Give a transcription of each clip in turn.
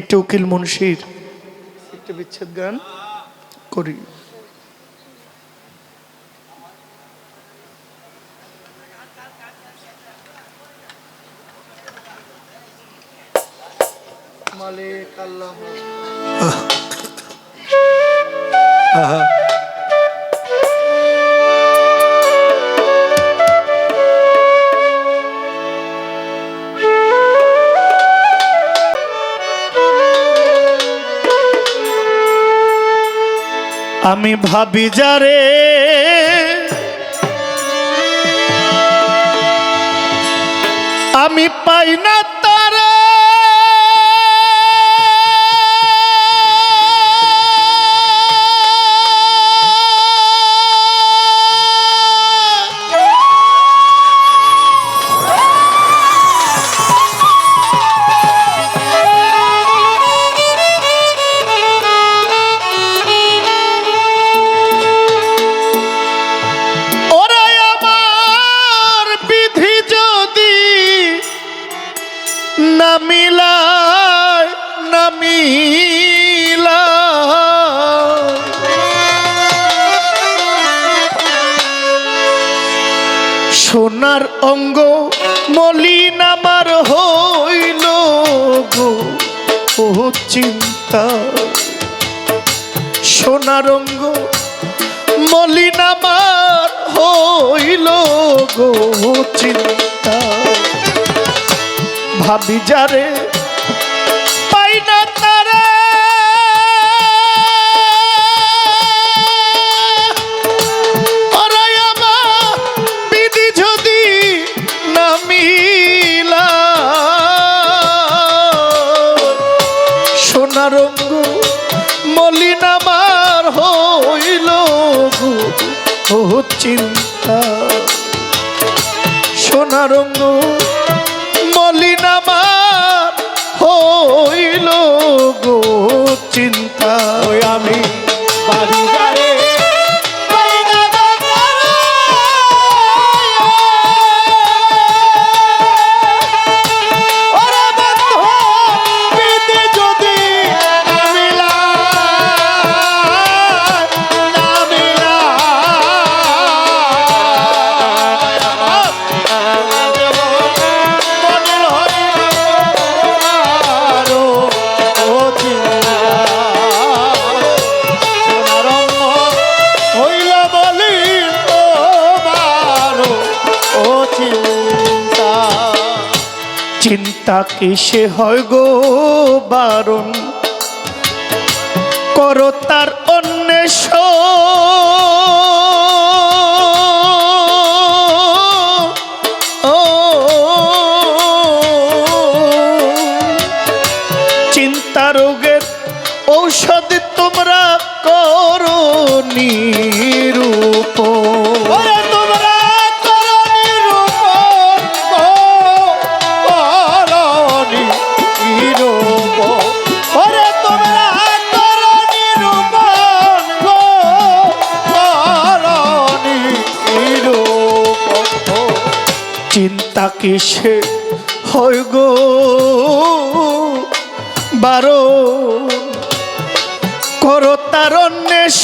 একটি উকিল মুন্সির। একটি বিচ্ছেদ গান করি। মালিক আল্লাহ। আমি ভাবি যারে আমি পাই না অঙ্গ মলিন আমার হইল গো চিন্তা। ভাবি যারে সোনার মলিনামার হইল গো চিন্তা। আমি চিন্তা সে হয় গো বারণ। করো তার চিন্তা রোগের ঔষধ তোমরা করো চিন্তা সে হয় গো বারো। করো তার অন্বেষ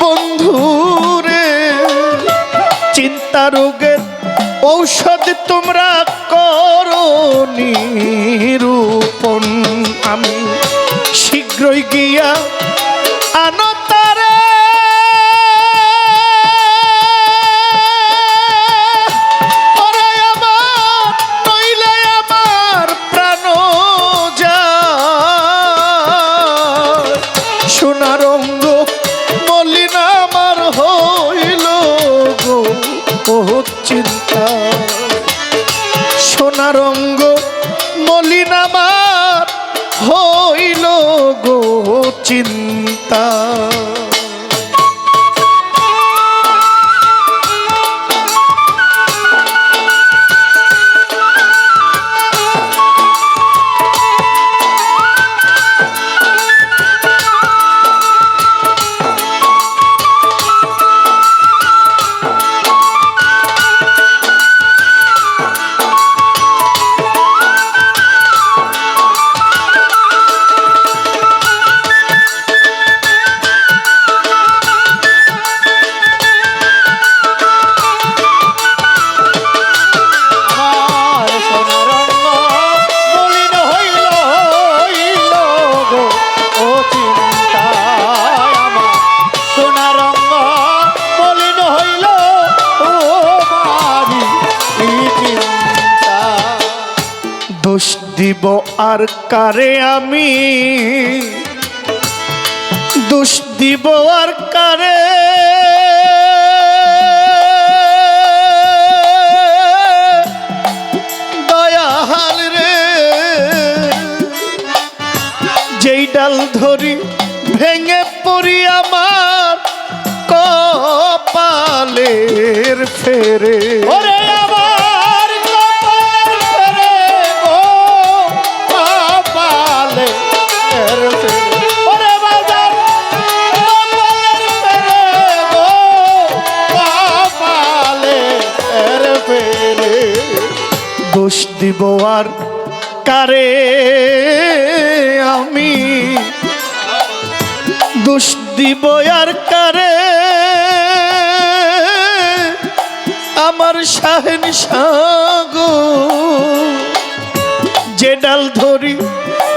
বন্ধুরে চিন্তা রোগের ঔষধ তোমরা করো নিরূপণ। আমি শীঘ্রই গিয়া আর কারে আমি? দোষ দিব আর কারে? দয়াল রে, যেই ডাল ধরি ভেঙে পড়ি আমার কপালের ফেরে। ওরে আর কারে আমি দোষ দিব আর কারে? আমার শাহেন সাগো যে ডাল ধরি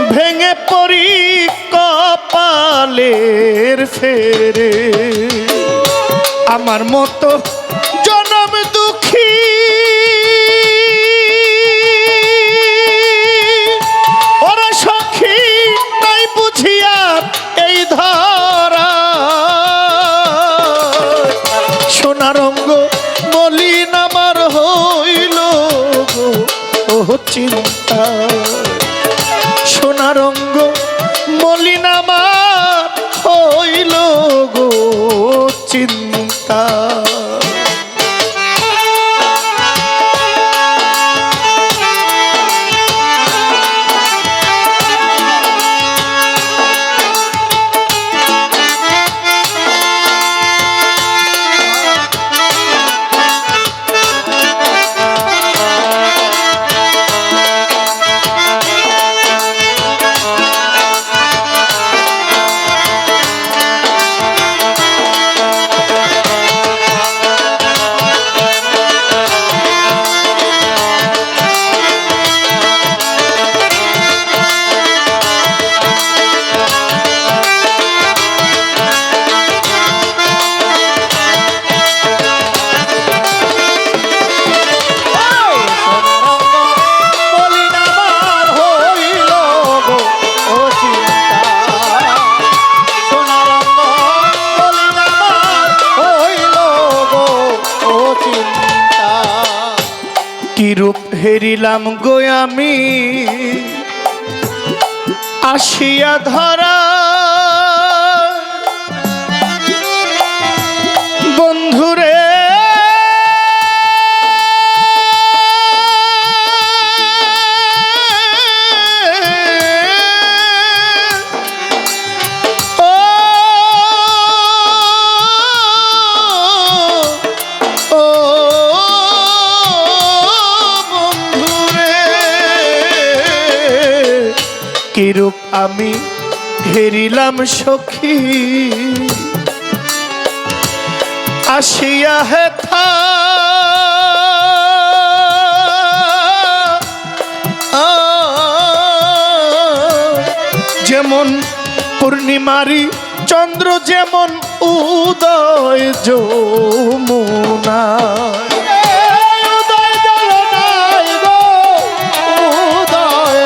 ভেঙে পড়ি কপালের ফেরে। আমার মতো হইল গো চিন্তা। হেরিলাম গো আমি। আসিয়া ধরা কিরূপ আমি হেরিলাম সখী। আসিয়া হেথা যেমন পূর্ণিমারি চন্দ্র যেমন উদয় যমুনা। উদয়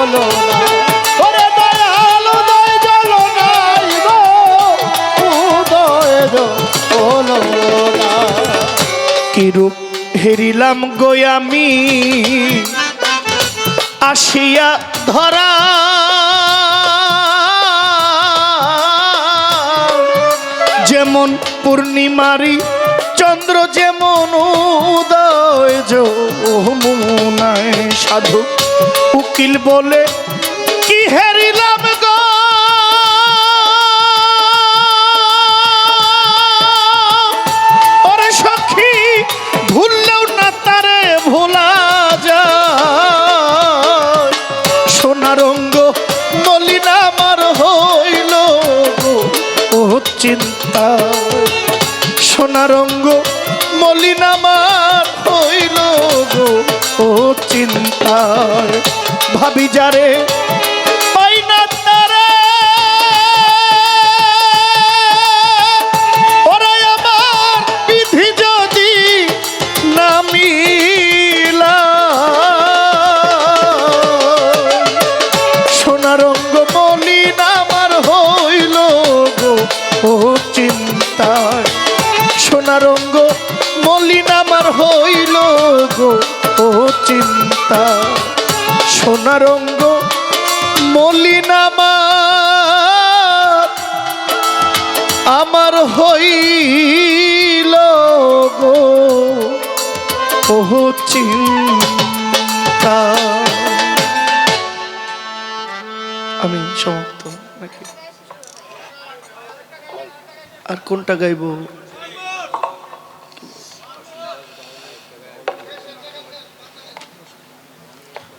উদয় কিরূপ হেরিলাম গোয়ামি আসিয়া ধরা যেমন পূর্ণিমারি চন্দ্র যেমন উদয় যমুনায় সাধু উকিল বলে ভোলা যায়। সোনারঙ্গ মলিনা আমার হইল ও চিন্তা। সোনারঙ্গ মলিনা আমার হইল ও চিন্তায় ভাবি যারে গো, মলিন আমার হইল গো, ও চিন্তা। সোনার অঙ্গ মলিন আমার আমার হইল গো, ও চিন্তা। আমি সমাপ্ত। নাকি? আর কোনটা গাইব?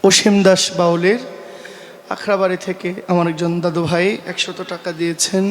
অসীম দাস বাউলের আখড়াবাড়ি থেকে আমার একজন দাদু ভাই একশত টাকা দিয়েছেন।